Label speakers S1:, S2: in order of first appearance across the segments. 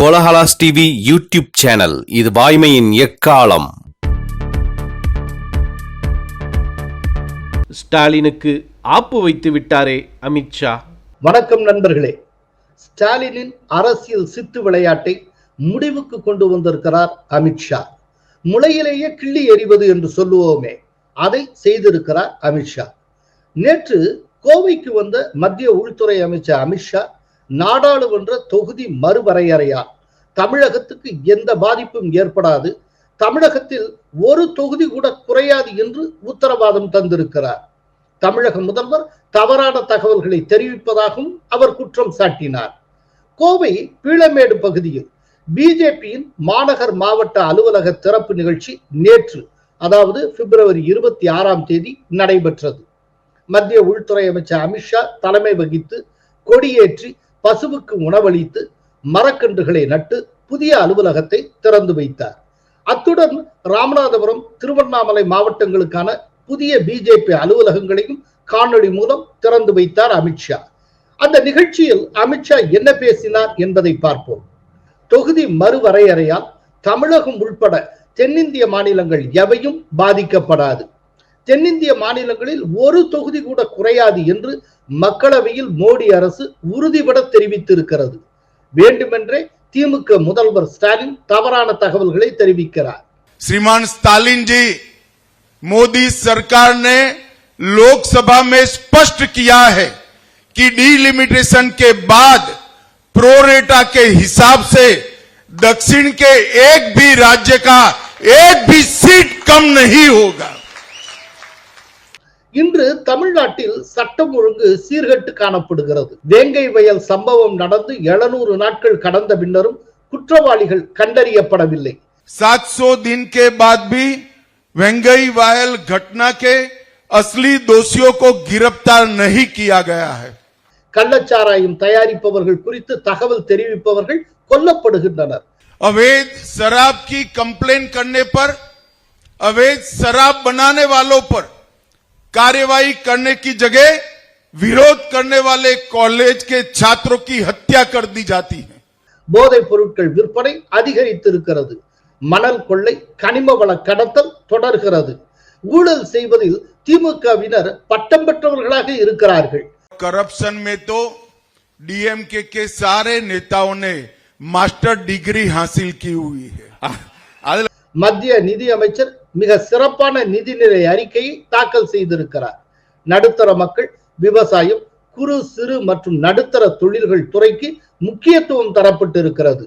S1: Kolahalas TV YouTube channel. இது வாய்மையின் எக்காலம். ஸ்டாலினுக்கு ஆப்பு வைத்து விட்டாரே அமித்ஷா
S2: வணக்கம் நண்பர்களே. ஸ்டாலினின் அரசியல் சித்து விளையாட்டை முடிவுக்கு கொண்டு வந்திருக்கிறார் அமித்ஷா முளையிலேயே கிள்ளி எறிவது என்று சொல்லுவோமே அதை செய்திருக்கிறார் அமித்ஷா நேற்று கோவைக்கு வந்த மத்திய உள்துறை அமைச்சர் அமித்ஷா நாடாளுமன்ற தொகுதி மறுவரையறையால் தமிழகத்துக்கு எந்த பாதிப்பும் ஏற்படாது. தமிழகத்தில் ஒரு தொகுதி கூட குறையாது என்று உத்தரவாதம் தந்திருக்கிறார். தமிழக முதல்வர் தவறான தகவல்களை தெரிவிப்பதாகவும் அவர் குற்றம் சாட்டினார். கோவை பீளமேடு பகுதியில் பிஜேபியின் மாநகர் மாவட்ட அலுவலக திறப்பு நிகழ்ச்சி நேற்று அதாவது பிப்ரவரி இருபத்தி ஆறாம் தேதி நடைபெற்றது. மத்திய உள்துறை அமைச்சர் அமித்ஷா தலைமை வகித்து கொடியேற்றி பசுவுக்கு உணவளித்து மரக்கன்றுகளை நட்டு புதிய அலுவலகத்தை திறந்து வைத்தார். அத்துடன் ராமநாதபுரம் திருவண்ணாமலை மாவட்டங்களுக்கான புதிய பிஜேபி அலுவலகங்களையும் காணொளி மூலம் திறந்து வைத்தார் அமித்ஷா அந்த நிகழ்ச்சியில் அமித்ஷா என்ன பேசினார் என்பதை பார்ப்போம். தொகுதி மறுவரையறையால் தமிழகம் உள்பட தென்னிந்திய மாநிலங்கள் எவையும் பாதிக்கப்படாது. தென்னிந்திய மாநிலங்களில் ஒரு தொகுதி கூட குறையாது என்று மக்களவையில் மோடி அரசு உறுதிபட தெரிவித்திருக்கிறது வேண்டுமென்றே திமுக முதல்வர் ஸ்டாலின் தவறான தகவல்களை தெரிவிக்கிறார்
S3: श्रीमान स्टालिन जी मोदी सरकार ने लोकसभा में स्पष्ट किया है कि डीलिमिटेशन के बाद प्रोरेटा के हिसाब से दक्षिण के एक भी राज्य का एक भी सीट कम नहीं होगा
S2: இன்று தமிழ்நாட்டில் சட்டம் ஒழுங்கு சீர்கெட்டு காணப்படுகிறது வேங்கை வயல் சம்பவம் நடந்து எழுநூறு நாட்கள் கடந்த பின்னரும் குற்றவாளிகள் கண்டறியப்படவில்லை
S3: 700 दिन के बाद भी वेंगई वायल घटना के असली दोषियों को गिरफ्तार नहीं किया गया है
S2: கள்ளச்சாராயம் தயாரிப்பவர்கள் குறித்து தகவல் தெரிவிப்பவர்கள் கொல்லப்படுகின்றனர்
S3: अवैध शराब की कंप्लेन करने पर अवैध शराब बनाने वालों पर कार्यवाही करने की जगह विरोध करने वाले कॉलेज के छात्रों की हत्या कर दी जाती है
S2: போதைப் பொருட்கள் விற்பனை அதிகரித்திருக்கிறது மணல் கொள்ளை கனிம வள கடத்தல் தொடர்கிறது ஊழல் செய்வதில் திமுகவினர் பட்டம் பெற்றவர்களாக இருக்கிறார்கள்
S3: करप्शन में तो डीएमके के सारे नेताओं ने मास्टर डिग्री हासिल की हुई है அதுல
S2: மத்திய நிதி அமைச்சர் மிக சிறப்பான நிதிநிலை அறிக்கையை தாக்கல் செய்திருக்கிறார். நடுத்தர மக்கள் விவசாயம் குறு சிறு மற்றும் நடுத்தர தொழில்கள் துறைக்கு முக்கியத்துவம் தரப்பட்டிருக்கிறது.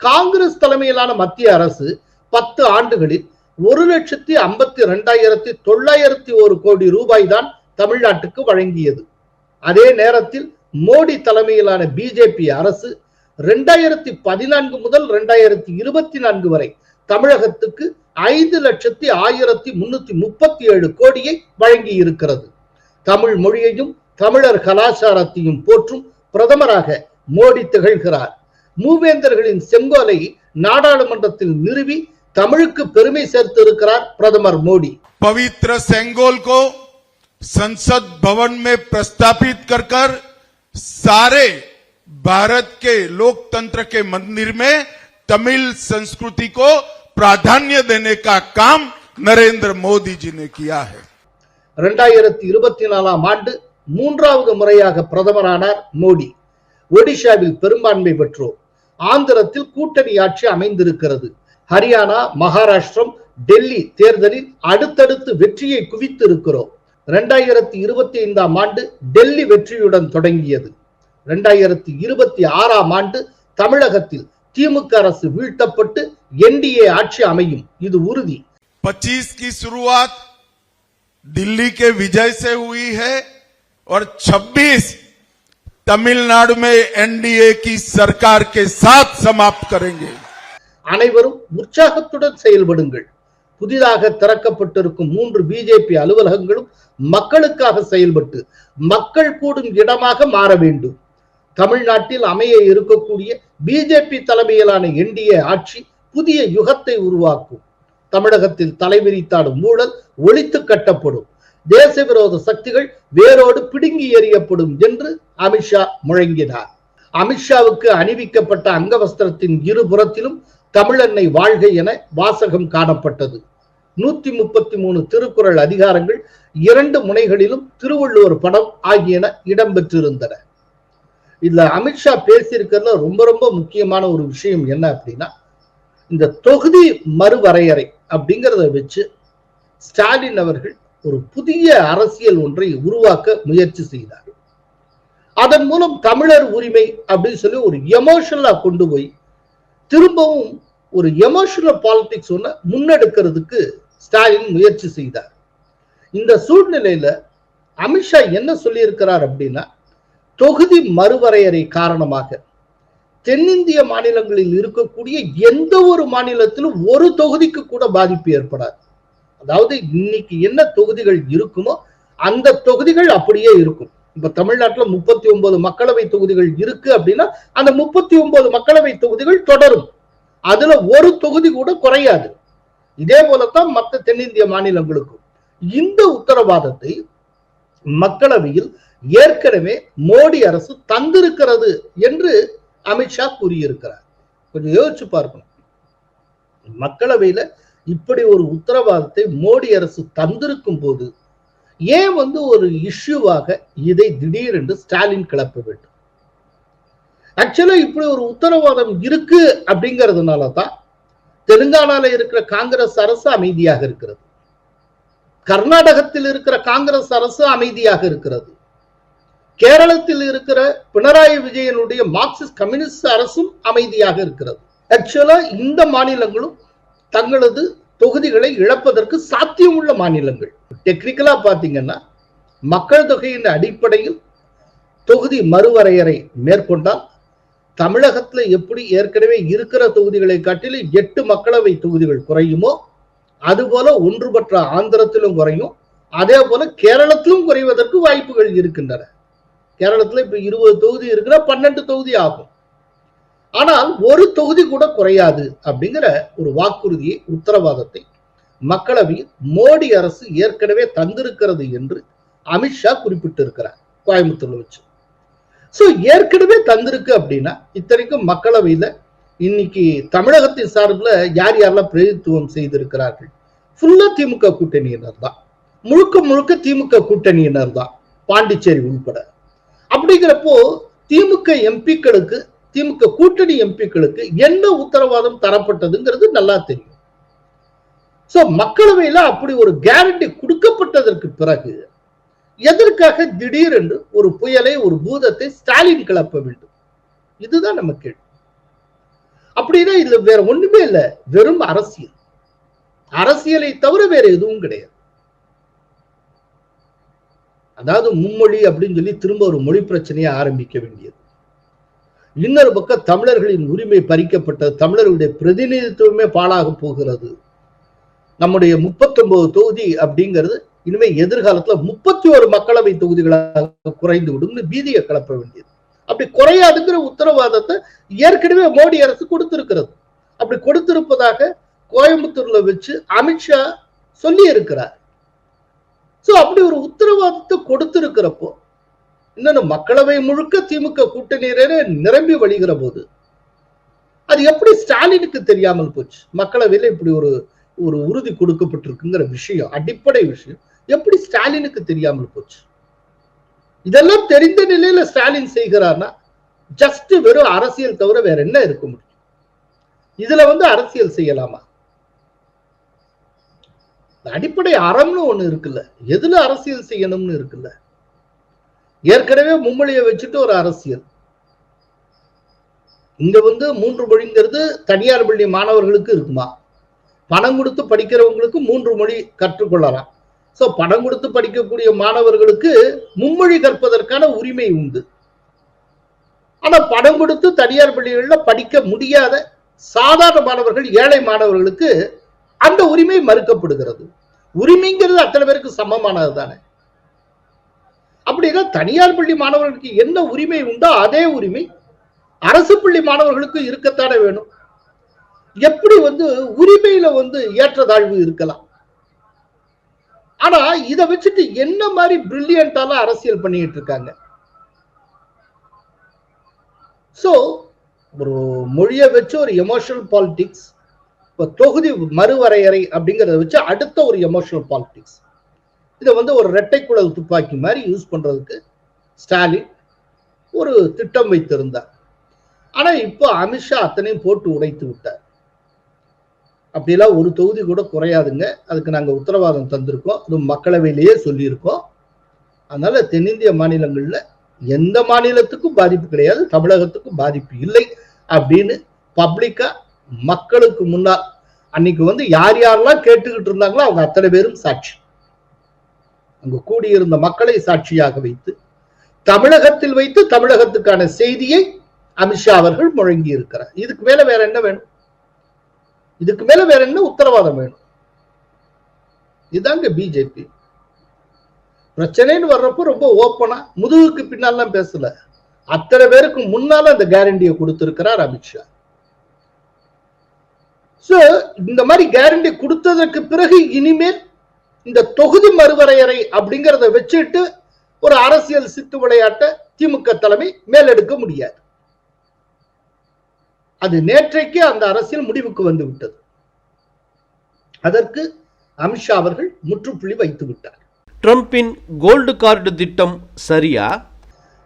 S2: காங்கிரஸ் தலைமையிலான மத்திய அரசு பத்து ஆண்டுகளில் ஒரு லட்சத்தி ஐம்பத்தி ரெண்டாயிரத்தி தொள்ளாயிரத்தி ஒரு கோடி ரூபாய் தான் தமிழ்நாட்டுக்கு வழங்கியது. அதே நேரத்தில் மோடி தலைமையிலான பிஜேபி அரசு ரெண்டாயிரத்தி பதினான்கு முதல் ரெண்டாயிரத்தி இருபத்தி நான்கு வரை தமிழகத்துக்கு ஐந்து லட்சத்தி ஆயிரத்தி முன்னூத்தி முப்பத்தி ஏழு கோடியை வழங்கி இருக்கிறது தமிழ் மொழியையும் தமிழர் கலாச்சாரத்தையும் போற்றும் பிரதமராக மோடி திகழ்கிறார் மூவேந்தர்களின் செங்கோலை நாடாளுமன்றத்தில் நிறுவி தமிழுக்கு பெருமை சேர்த்திருக்கிறார் பிரதமர் மோடி
S3: पवित्र सेंगोल को संसद भवन में प्रस्तापित कर कर सारे भारत के लोकतंत्र के मंदिर में तमिल संस्कृति को प्राधान्य देने का काम नरेंद्र मोदी जी ने किया है
S2: இரண்டாயிரத்தி இருபத்தி நாலாம் ஆண்டு மூன்றாவது முறையாக பிரதமரானார் மோடி ஒடிஷாவில் பெரும்பான்மை பெற்றோர் ஆந்திரத்தில் கூட்டணி ஆட்சி அமைந்திருக்கிறது ஹரியானா மகாராஷ்டிரம் டெல்லி தேர்தலில் அடுத்தடுத்து வெற்றியை குவித்து இருக்கிறோம் இரண்டாயிரத்தி இருபத்தி ஐந்தாம் ஆண்டு டெல்லி வெற்றியுடன் தொடங்கியது இரண்டாயிரத்தி இருபத்தி ஆறாம் ஆண்டு தமிழகத்தில் திமுக அரசு வீழ்த்தப்பட்டு என்டிஏ ஆட்சி அமையும் இது உறுதி
S3: 25 की शुरुआत दिल्ली के विजय से हुई है और 26 तमिलनाडु में एनडीए की सरकार के साथ समाप्त करेंगे
S2: அனைவரும் உற்சாகத்துடன் செயல்படுங்கள் புதிதாக திறக்கப்பட்டிருக்கும் மூன்று பிஜேபி அலுவலகங்களும் மக்களுக்காக செயல்பட்டு மக்கள் கூடும் இடமாக மாற வேண்டும் தமிழ்நாட்டில் அமைய இருக்கக்கூடிய பிஜேபி தலைமையிலான என்டிஏ ஆட்சி புதிய யுகத்தை உருவாக்கும். தமிழகத்தில் தலைவிரித்தாடும் ஊழல் ஒழித்து கட்டப்படும். தேச விரோத சக்திகள் வேரோடு பிடுங்கி எறியப்படும் என்று அமித்ஷா முழங்கினார். அமித்ஷாவுக்கு அணிவிக்கப்பட்ட அங்கவஸ்திரத்தின் இருபுறத்திலும் தமிழன்னை வாழ்க என வாசகம் காணப்பட்டது. நூத்தி முப்பத்தி மூணு திருக்குறள் அதிகாரங்கள் இரண்டு முனைகளிலும் திருவள்ளுவர் படம் ஆகியன இடம்பெற்றிருந்தன. இதுல அமித்ஷா பேசியிருக்கிறதுல ரொம்ப ரொம்ப முக்கியமான ஒரு விஷயம் என்ன அப்படின்னா இந்த தொகுதி மறுவரையறை அப்படிங்கிறத வச்சு ஸ்டாலின் அவர்கள் ஒரு புதிய அரசியல் ஒன்றை உருவாக்க முயற்சி செய்தார். அதன் மூலம் தமிழர் உரிமை அப்படின்னு சொல்லி ஒரு எமோஷனலா கொண்டு போய் திரும்பவும் ஒரு எமோஷனல் பாலிடிக்ஸ் ஒன்று முன்னெடுக்கிறதுக்கு ஸ்டாலின் முயற்சி செய்தார். இந்த சூழ்நிலையில அமித்ஷா என்ன சொல்லியிருக்கிறார் அப்படின்னா தொகுதி மறுவரையறை காரணமாக தென்னிந்திய மாநிலங்களில் இருக்கக்கூடிய எந்த ஒரு மாநிலத்திலும் ஒரு தொகுதிக்கு கூட பாதிப்பு ஏற்படாது. அதாவது இன்னைக்கு என்ன தொகுதிகள் இருக்குமோ அந்த தொகுதிகள் அப்படியே இருக்கும். இப்ப தமிழ்நாட்டுல முப்பத்தி ஒன்பது மக்களவை தொகுதிகள் இருக்கு அப்படின்னா அந்த முப்பத்தி ஒன்பது மக்களவை தொகுதிகள் தொடரும். அதுல ஒரு தொகுதி கூட குறையாது. இதே போலத்தான் மற்ற தென்னிந்திய மாநிலங்களுக்கும். இந்த உத்தரவாதத்தை மக்களவையில் ஏற்கனவே மோடி அரசு தந்திருக்கிறது என்று அமித்ஷா கூறியிருக்கிறார். கொஞ்சம் யோசிச்சு பார்க்கணும். மக்களவையில இப்படி ஒரு உத்தரவாதத்தை மோடி அரசு தந்திருக்கும் போது ஏன் வந்து ஒரு இஷ்யூவாக இதை திடீரென்று ஸ்டாலின் கிளப்ப வேண்டும்? ஆக்சுவலா இப்படி ஒரு உத்தரவாதம் இருக்கு அப்படிங்கிறதுனால தான் தெலுங்கானால இருக்கிற காங்கிரஸ் அரசு அமைதியாக இருக்கிறது. கர்நாடகத்தில் இருக்கிற காங்கிரஸ் அரசு அமைதியாக இருக்கிறது. கேரளத்தில் இருக்கிற பினராயி விஜயனுடைய மார்க்சிஸ்ட் கம்யூனிஸ்ட் அரசும் அமைதியாக இருக்கிறது. ஆக்சுவலா இந்த மாநிலங்களும் தங்களது தொகுதிகளை இழப்பதற்கு சாத்தியம் உள்ள மாநிலங்கள். டெக்னிக்கலா பாத்தீங்கன்னா மக்கள் தொகையின் அடிப்படையில் தொகுதி மறுவரையறை மேற்கொண்டால் தமிழகத்துல எப்படி ஏற்கனவே இருக்கிற தொகுதிகளை காட்டிலும் எட்டு மக்களவை தொகுதிகள் குறையுமோ அதுபோல ஒன்றுபற்ற ஆந்திரத்திலும் குறையும். அதே போல கேரளத்திலும் குறைவதற்கு வாய்ப்புகள் இருக்கின்றன. கேரளத்துல இப்ப இருபது தொகுதி இருக்குன்னா பன்னெண்டு தொகுதி ஆகும். ஆனால் ஒரு தொகுதி கூட குறையாது அப்படிங்கிற ஒரு வாக்குறுதியை உத்தரவாதத்தை மக்களவையில் மோடி அரசு ஏற்கனவே தந்திருக்கிறது என்று அமித்ஷா குறிப்பிட்டிருக்கிறார் கோயம்புத்தூர்ல வச்சு. சோ ஏற்கனவே தந்திருக்கு அப்படின்னா இத்தனைக்கும் மக்களவையில இன்னைக்கு தமிழகத்தின் சார்பில் யார் யாரெல்லாம் பிரதித்துவம் செய்திருக்கிறார்கள்? ஃபுல்லா திமுக கூட்டணியினர் தான் முழுக்க முழுக்க திமுக கூட்டணியினர் தான் பாண்டிச்சேரி உள்பட. அப்படிங்கிறப்போ திமுக எம்பிக்களுக்கு திமுக கூட்டணி எம்பிக்களுக்கு என்ன உத்தரவாதம் தரப்பட்டதுங்கிறது நல்லா தெரியும். சோ மக்களவையில அப்படி ஒரு கேரண்டி கொடுக்கப்பட்டதற்கு பிறகு எதற்காக திடீரென்று ஒரு புயலை ஒரு பூதத்தை ஸ்டாலின் கிளப்ப வேண்டும்? இதுதான் நம்ம கேள்வி. அப்படின்னா இதுல வேற ஒண்ணுமே இல்ல. வெறும் அரசியல். அரசியலை தவிர வேற எதுவும் கிடையாது. அதாவது மும்மொழி அப்படின்னு சொல்லி திரும்ப ஒரு மொழி பிரச்சனையை ஆரம்பிக்க வேண்டியது. இன்னொரு பக்கம் தமிழர்களின் உரிமை பறிக்கப்பட்டது தமிழர்களுடைய பிரதிநிதித்துவமே பாழாக போகிறது. நம்முடைய முப்பத்தொன்பது தொகுதி அப்படிங்கிறது இனிமே எதிர்காலத்துல முப்பத்தி ஒரு மக்களவை தொகுதிகளாக குறைந்து விடும்னு பீதியை கிளப்ப வேண்டியது. அப்படி குறையாதுங்கிற உத்தரவாதத்தை ஏற்கனவே மோடி அரசு கொடுத்திருக்கிறது. அப்படி கொடுத்திருப்பதாக கோயம்புத்தூர்ல வச்சு அமித்ஷா சொல்லி இருக்கிறார் சோ அப்படி ஒரு உத்தரவாதத்தை கொடுத்திருக்கிறப்போ இன்னொன்று மக்களவை முழுக்க திமுக கூட்டணியரே நிரம்பி வழிகிற போது அது எப்படி ஸ்டாலினுக்கு தெரியாமல் போச்சு? மக்களவையில இப்படி ஒரு ஒரு உறுதி கொடுக்கப்பட்டிருக்குங்கிற விஷயம் அடிப்படை விஷயம் எப்படி ஸ்டாலினுக்கு தெரியாமல் போச்சு? இதெல்லாம் தெரிந்த நிலையில ஸ்டாலின் செய்கிறார்னா ஜஸ்ட் வெறும் அரசியல் தவிர வேற என்ன இருக்க முடியும்? இதுல வந்து அரசியல் செய்யலாமா? அடிப்படை அறம்னு ஒண்ணு இருக்குல்ல. எதுல அரசியல் செய்யணும்னு இருக்குல்ல. ஏற்கனவே மும்மொழியை வச்சுட்டு ஒரு அரசியல். இங்க வந்து மூன்று மொழிங்கிறது தனியார் பள்ளி மாணவர்களுக்கு இருக்குமா? பணம் கொடுத்து படிக்கிறவங்களுக்கு மூன்று மொழி கற்றுக்கொள்ளலாம். சோ பணம் கொடுத்து படிக்கக்கூடிய மாணவர்களுக்கு மும்மொழி கற்பதற்கான உரிமை உண்டு. ஆனா பணம் கொடுத்து தனியார் பள்ளிகள்ல படிக்க முடியாத சாதாரண மாணவர்கள் ஏழை மாணவர்களுக்கு அந்த உரிமை மறுக்கப்படுகிறது. உரிமைங்கிறது அத்தனை பேருக்கு சமமானது தானே? அப்படின்னா தனியார் பள்ளி மாணவர்களுக்கு என்ன உரிமை உண்டோ அதே உரிமை அரசு பள்ளி மாணவர்களுக்கு இருக்கத்தானே வேணும். எப்படி வந்து உரிமையில வந்து ஏற்றதாழ்வு இருக்கலாம்? ஆனா இதை வச்சுட்டு என்ன மாதிரி பிரில்லியண்டால அரசியல் பண்ணிட்டு இருக்காங்க? ஸோ ஒரு மொழியை வச்சு ஒரு எமோஷனல் பாலிடிக்ஸ் தொகுதி மறுவரையறை அப்படிங்கிறத வச்சு அடுத்த ஒரு எமோஷனல் பாலிடிக்ஸ் இதை வந்து ஒரு ரெட்டை குழல் துப்பாக்கி மாதிரி யூஸ் பண்றதுக்கு ஸ்டாலின் ஒரு திட்டம் வைத்திருந்தார். ஆனா இப்போ அமித்ஷா அத்தனையும் போட்டு உடைத்து விட்டார். அப்படிலாம் ஒரு தொகுதி கூட குறையாதுங்க. அதுக்கு நாங்க உத்தரவாதம் தந்திருக்கோம். அது மக்களவையிலேயே சொல்லியிருக்கோம். அதனால தென்னிந்திய மாநிலங்கள்ல எந்த மாநிலத்துக்கும் பாதிப்பு கிடையாது தமிழகத்துக்கும் பாதிப்பு இல்லை அப்படின்னு பப்ளிக்கா மக்களுக்கு முன்னால் அன்னைக்கு வந்து யார் யாரெல்லாம் கேட்டுக்கிட்டு இருந்தாங்களோ அவங்க அத்தனை பேரும் சாட்சி. அங்கு கூடியிருந்த மக்களை சாட்சியாக வைத்து தமிழகத்தில் வைத்து தமிழகத்துக்கான செய்தியை அமித்ஷா அவர்கள் முழங்கி இருக்கிறார் இதுக்கு மேல வேற என்ன வேணும்? இதுக்கு மேல வேற என்ன உத்தரவாதம் வேணும்? இதாங்க பிஜேபி பிரச்சனைன்னு வர்றப்போ ரொம்ப ஓப்பனா முதுகுக்கு பின்னாலாம் பேசல. அத்தனை பேருக்கு முன்னால அந்த கேரண்டியை கொடுத்திருக்கிறார் அமித்ஷா. சோ இந்த மாதிரி கேரண்டி கொடுத்ததற்கு பிறகு இனிமேல் இந்த தொகுதி மறுவரையறை அப்படிங்கறத வச்சுட்டு ஒரு அரசியல் சித்து விளையாட்ட திமுக தலைமை மேலெடுக்க முடியாது. அது நேற்றைக்கு அந்த அரசியல் முடிவுக்கு வந்து விட்டது. அதற்கு அமித்ஷா அவர்கள் முற்றுப்புள்ளி வைத்து விட்டார்.
S1: ட்ரம்பின் கோல்டு கார்டு திட்டம் சரியா?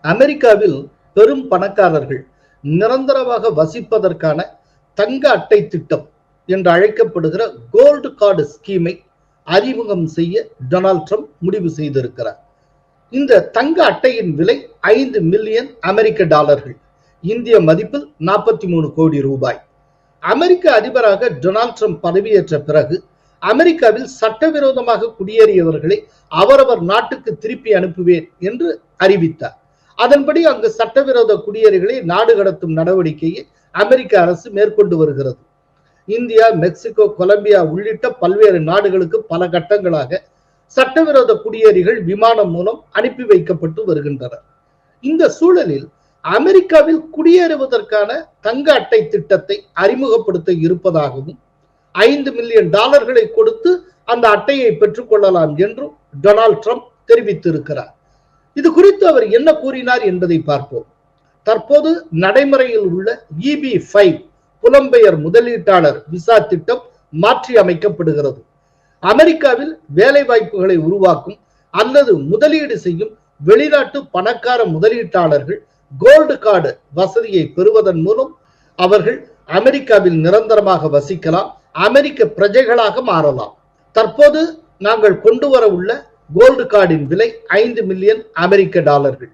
S2: அமெரிக்காவில் பெரும் பணக்காரர்கள் நிரந்தரமாக வசிப்பதற்கான தங்க அட்டை திட்டம் என்று அழைக்கப்படுகிற கோல்டு கார்டு ஸ்கீமை அறிமுகம் செய்ய டொனால்ட் ட்ரம்ப் முடிவு செய்திருக்கிறார். இந்த தங்க அட்டையின் விலை ஐந்து மில்லியன் அமெரிக்க டாலர்கள் இந்திய மதிப்பில் நாற்பத்தி மூணு கோடி ரூபாய். அமெரிக்க அதிபராக டொனால்ட் ட்ரம்ப் பதவியேற்ற பிறகு அமெரிக்காவில் சட்டவிரோதமாக குடியேறியவர்களை அவரவர் நாட்டுக்கு திருப்பி அனுப்புவேன் என்று அறிவித்தார். அதன்படி அங்கு சட்டவிரோத குடியேறிகளை நாடு கடத்தும் நடவடிக்கையை அமெரிக்க அரசு மேற்கொண்டு வருகிறது. இந்தியா மெக்சிகோ கொலம்பியா உள்ளிட்ட பல்வேறு நாடுகளுக்கு பல கட்டங்களாக சட்டவிரோத குடியேறிகள் விமானம் மூலம் அனுப்பி வைக்கப்பட்டு வருகின்றனர். இந்த சூழலில் அமெரிக்காவில் குடியேறுவதற்கான தங்க அட்டை திட்டத்தை அறிமுகப்படுத்த இருப்பதாகவும் ஐந்து மில்லியன் டாலர்களை கொடுத்து அந்த அட்டையை பெற்றுக் கொள்ளலாம் என்றும் டொனால்ட் ட்ரம்ப் தெரிவித்திருக்கிறார். இது குறித்து அவர் என்ன கூறினார் என்பதை பார்ப்போம். தற்போது நடைமுறையில் உள்ள இபி ஃபைவ் புலம்பெயர் முதலீட்டாளர் விசா திட்டம் மாற்றி அமைக்கப்படுகிறது. அமெரிக்காவில் வேலை வாய்ப்புகளை உருவாக்கும் அல்லது முதலீடு செய்யும் வெளிநாட்டு பணக்கார முதலீட்டாளர்கள் கோல்டு கார்டு வசதியை பெறுவதன் மூலம் அவர்கள் அமெரிக்காவில் நிரந்தரமாக வசிக்கலாம் அமெரிக்க பிரஜைகளாக மாறலாம். தற்போது நாங்கள் கொண்டு வர உள்ள கோல்டு கார்டின் விலை ஐந்து மில்லியன் அமெரிக்க டாலர்கள்.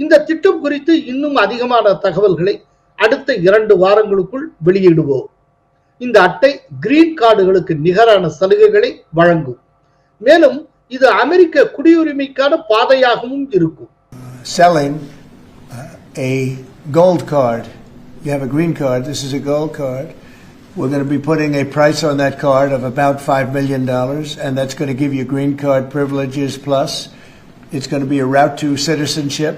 S2: இந்த திட்டம் குறித்து இன்னும் அதிகமான தகவல்களை அடுத்த இரண்டு வாரங்களுக்குள் வெளியிடுவோம் இந்த அட்டை கிரீன் கார்டுகளுக்கு நிகரான சலுகைகளை வழங்கும் மேலும் இது அமெரிக்க குடியுரிமைக்கான பாதையாகவும் இருக்கும்
S4: selling uh, a gold card. You have a green card, this is a gold card. We're going to be putting a price on that card of about $5 million, and that's going to give you green card privileges plus. It's going to be a route to citizenship.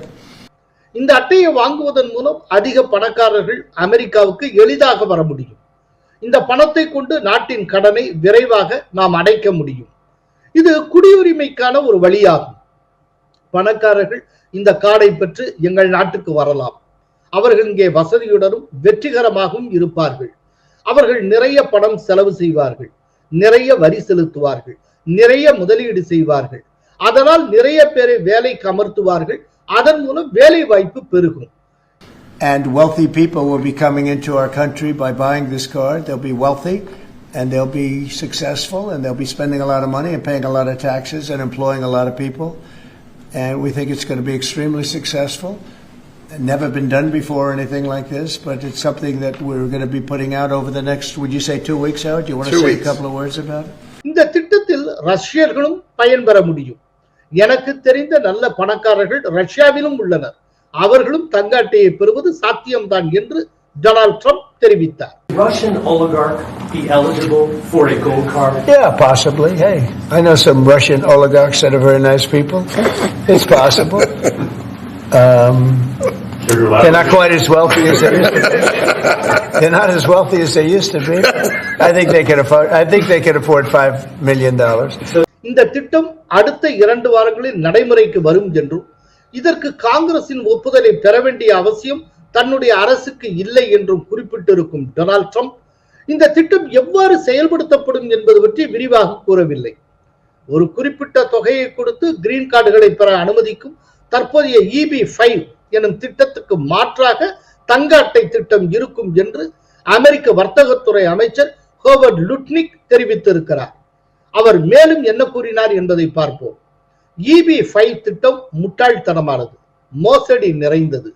S2: இந்த அட்டையை வாங்குவதன் மூலம் அதிக பணக்காரர்கள் அமெரிக்காவுக்கு எளிதாக வர முடியும். இந்த பணத்தை கொண்டு நாட்டின் கடனை விரைவாக நாம் அடைக்க முடியும். இது குடியுரிமைக்கான ஒரு வழியாகும். பணக்காரர்கள் இந்த கார்டை பெற்று எங்கள் நாட்டுக்கு வரலாம். அவர்கள் இங்கே வசதியுடனும் வெற்றிகரமாகவும் இருப்பார்கள். அவர்கள் நிறைய பணம் செலவு செய்வார்கள். நிறைய வரி செலுத்துவார்கள். நிறைய முதலீடு செய்வார்கள். அதனால் நிறைய பேரை வேலைக்கு அமர்த்துவார்கள். அதன் மூலம் வேலை வாய்ப்பு பெருகும்
S4: And wealthy people will be coming into our country by buying this card. They'll be wealthy and they'll be successful and they'll be spending a lot of money and paying a lot of taxes and employing a lot of people. And we think it's going to be extremely successful. Never been done before or anything like this, but it's something that we're going to be putting out over the next, would you say two weeks, Howard? Do you want to
S3: Two
S4: say
S3: weeks.
S4: a couple of words about it?
S2: இந்த திட்டத்தில் ரஷ்யர்களும் பயன்பெற முடியும் எனக்கு தெரிந்த நல்ல பணக்காரர்கள் ரஷ்யாவிலும் உள்ளனர் அவர்களும் தங்க அட்டையை பெறுவது சாத்தியம்தான் என்று டொனால்ட் ட்ரம்ப் தெரிவித்தார்
S5: Russian oligarch be eligible for a gold card?
S4: Yeah, possibly. Hey, I know some Russian oligarchs that are very nice people. It's possible. Um, they're not quite as wealthy as they used to be. They're not as wealthy as they used to be. I think they can afford. I think they can afford five million dollars.
S2: இந்த திட்டம் அடுத்த இரண்டு வாரங்களில் நடைமுறைக்கு வரும் என்றும் இதற்கு காங்கிரசின் ஒப்புதலை பெற வேண்டிய அவசியம் தன்னுடைய அரசுக்கு இல்லை என்றும் குறிப்பிட்டிருக்கும் டொனால்ட் ட்ரம்ப். இந்த திட்டம் எவ்வாறு செயல்படுத்தப்படும் என்பது பற்றி விரிவாக கூறவில்லை. ஒரு குறிப்பிட்ட தொகையை கொடுத்து கிரீன் கார்டுகளை பெற அனுமதிக்கும் தற்போதைய இபி ஃபைவ் எனும் திட்டத்துக்கு மாற்றாக தங்க அட்டை திட்டம் இருக்கும் என்று அமெரிக்க வர்த்தகத்துறை அமைச்சர் ஹோவர்ட் லுட்னிக் தெரிவித்திருக்கிறார். அவர் மேலும் என்ன கூறினார் என்பதை பார்ப்போம். இபி ஃபைவ் திட்டம் முட்டாள்தனமானது மோசடி நிறைந்தது.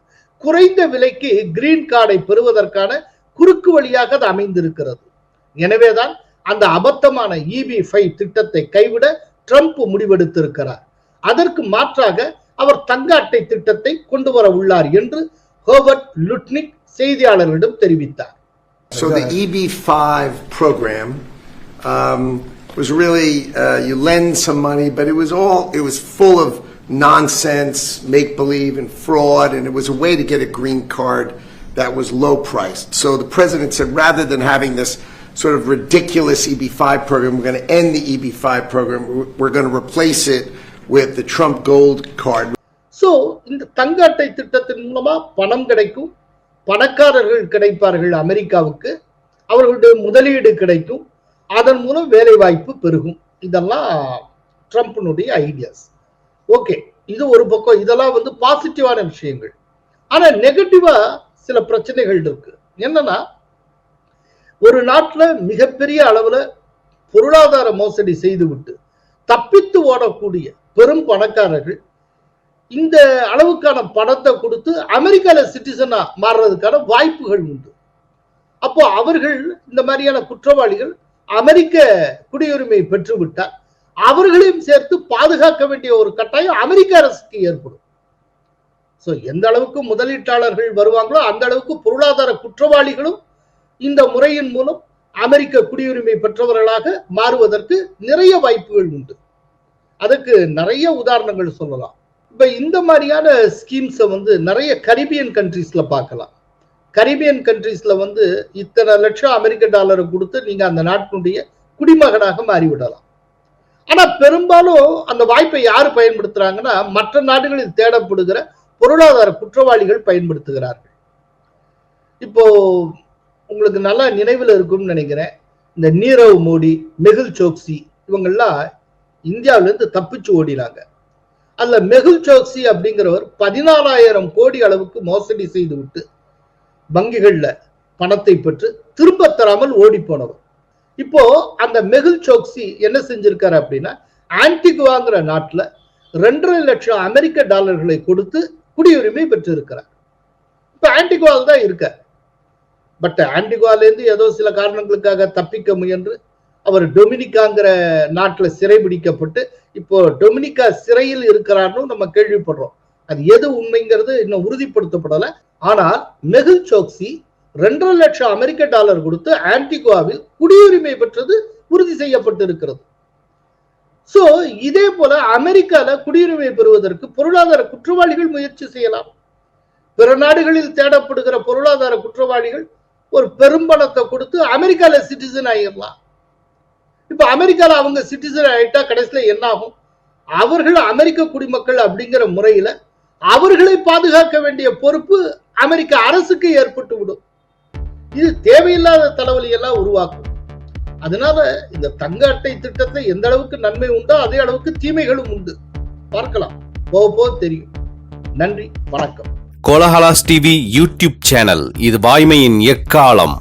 S2: குறைந்த விலைக்கு கிரீன் கார்டை பெறுவதற்கான குறுக்கு வழியாக அது அமைந்திருக்கிறது. எனவேதான் அந்த அபத்தமான இபி ஃபைவ் திட்டத்தை கைவிட ட்ரம்ப் முடிவெடுத்திருக்கிறார். அதற்கு மாற்றாக அவர் தங்க அட்டை திட்டத்தை கொண்டு வர உள்ளார் என்று ஹோவர்ட் லுட்னிக் செய்தியாளர்களிடம் தெரிவித்தார்.
S6: So the EB5 program um, was really uh, you lend some money, but it was all it was full of nonsense, make believe, and fraud, and it was a way to get a green card that was low priced. So the president said, rather than having this sort of ridiculous EB5 program, we're going to end the EB5 program. We're- We're going to replace it with the Trump Gold Card,
S2: so இந்த தங்க அட்டை திட்டத்தின் மூலமா பணம் கிடைக்கும் பணக்காரர்கள் கிடைப்பார்கள் அமெரிக்காவுக்கு அவர்களுடைய முதலீடு கிடைக்கும் அதன் மூலம் வேலை வாய்ப்பு பெருகும். இதெல்லாம் ட்ரம்ப்னுடைய ஐடியாஸ் ஓகே இது ஒரு பக்கம். இதெல்லாம் வந்து பாசிட்டிவான விஷயங்கள். ஆனா நெகட்டிவா சில பிரச்சனைகள் இருக்கு. என்னன்னா ஒரு நாட்டுல மிகப்பெரிய அளவுல பொருளாதார மோசடி செய்துவிட்டு தப்பித்து ஓடக்கூடிய பெரும் பணக்காரர்கள் இந்த அளவுக்கான பணத்தை கொடுத்து அமெரிக்கால சிட்டிசனா மாறுறதுக்கான வாய்ப்புகள் உண்டு. அப்போ அவர்கள் இந்த மாதிரியான குற்றவாளிகள் அமெரிக்க குடியுரிமை பெற்றுவிட்டால் அவர்களையும் சேர்த்து பாதுகாக்க வேண்டிய ஒரு கட்டாயம் அமெரிக்க அரசுக்கு ஏற்படும். ஸோ எந்த அளவுக்கு முதலீட்டாளர்கள் வருவாங்களோ அந்த அளவுக்கு பொருளாதார குற்றவாளிகளும் இந்த முறையின் மூலம் அமெரிக்க குடியுரிமை பெற்றவர்களாக மாறுவதற்கு நிறைய வாய்ப்புகள் உண்டு. அதுக்கு நிறைய உதாரணங்கள் சொல்லலாம். இப்ப இந்த மாதிரியான ஸ்கீம்ஸை வந்து நிறைய கரிபியன் கண்ட்ரீஸ்ல பார்க்கலாம். கரிபியன் கண்ட்ரீஸ்ல வந்து இத்தனை லட்சம் அமெரிக்க டாலரை கொடுத்து நீங்க அந்த நாட்டினுடைய குடிமகனாக மாறிவிடலாம். ஆனா பெரும்பாலும் அந்த வாய்ப்பை யார் பயன்படுத்துறாங்கன்னா மற்ற நாடுகளில் தேடப்படுகிற பொருளாதார குற்றவாளிகள் பயன்படுத்துகிறார்கள். இப்போ உங்களுக்கு நல்லா நினைவில் இருக்கும்னு நினைக்கிறேன். இந்த நீரவ் மோடி மெகுல் சோக்சி இவங்கெல்லாம் இந்தியாவிலேருந்து தப்பிச்சு ஓடினாங்க அதுல மெகுல் சோக்சி அப்படிங்கிறவர் பதினாலாயிரம் கோடி அளவுக்கு மோசடி செய்து விட்டு வங்கிகள்ல பணத்தை பெற்று திரும்ப தராமல் ஓடி போனவர் இப்போ அந்த மெகுல் சோக்சி என்ன செஞ்சிருக்காரு அப்படின்னா ஆன்டிகுவாங்கிற நாட்டுல ரெண்டரை லட்சம் அமெரிக்க டாலர்களை கொடுத்து குடியுரிமை பெற்றிருக்கிறார். இப்ப ஆன்டிகுவால் தான் இருக்க. பட் ஆன்டிகுவாலேருந்து ஏதோ சில காரணங்களுக்காக தப்பிக்க முயன்று அவர் டொமினிகாங்கிற நாட்டுல சிறைபிடிக்கப்பட்டு இப்போ டொமினிகா சிறையில் இருக்கிறார்னு நம்ம கேள்விப்படுறோம். அது எது உண்மைங்கிறது இன்னும் உறுதிப்படுத்தப்படலை. ஆனால் மெகுல் சோக்சி ரெண்டரை லட்சம் அமெரிக்க டாலர் கொடுத்து ஆன்டிகுவாவில் குடியுரிமை பெற்றது உறுதி செய்யப்பட்டிருக்கிறது. சோ இதே போல அமெரிக்கால குடியுரிமை பெறுவதற்கு பொருளாதார குற்றவாளிகள் முயற்சி செய்யலாம். பிற நாடுகளில் தேடப்படுகிற பொருளாதார குற்றவாளிகள் ஒரு பெரும்பணத்தை கொடுத்து அமெரிக்கால சிட்டிசன் ஆகிடலாம் இப்ப அமெரிக்கால அவங்க சிட்டிசன் ஆயிட்டா கடைசியில என்ன ஆகும் அவர்கள் அமெரிக்க குடிமக்கள் அப்படிங்கிற முறையில அவர்களை பாதுகாக்க வேண்டிய பொறுப்பு அமெரிக்க அரசுக்கு ஏற்பட்டு விடும். இது தேவையில்லாத தலைவலி எல்லாம் உருவாக்கும். அதனால இந்த தங்க அட்டை திட்டத்தை எந்த அளவுக்கு நன்மை உண்டோ அதே அளவுக்கு தீமைகளும் உண்டு. பார்க்கலாம். போக போக தெரியும். நன்றி. வணக்கம்.
S1: Kolahalas TV YouTube channel. இது வாய்மையின் எக்காலம்.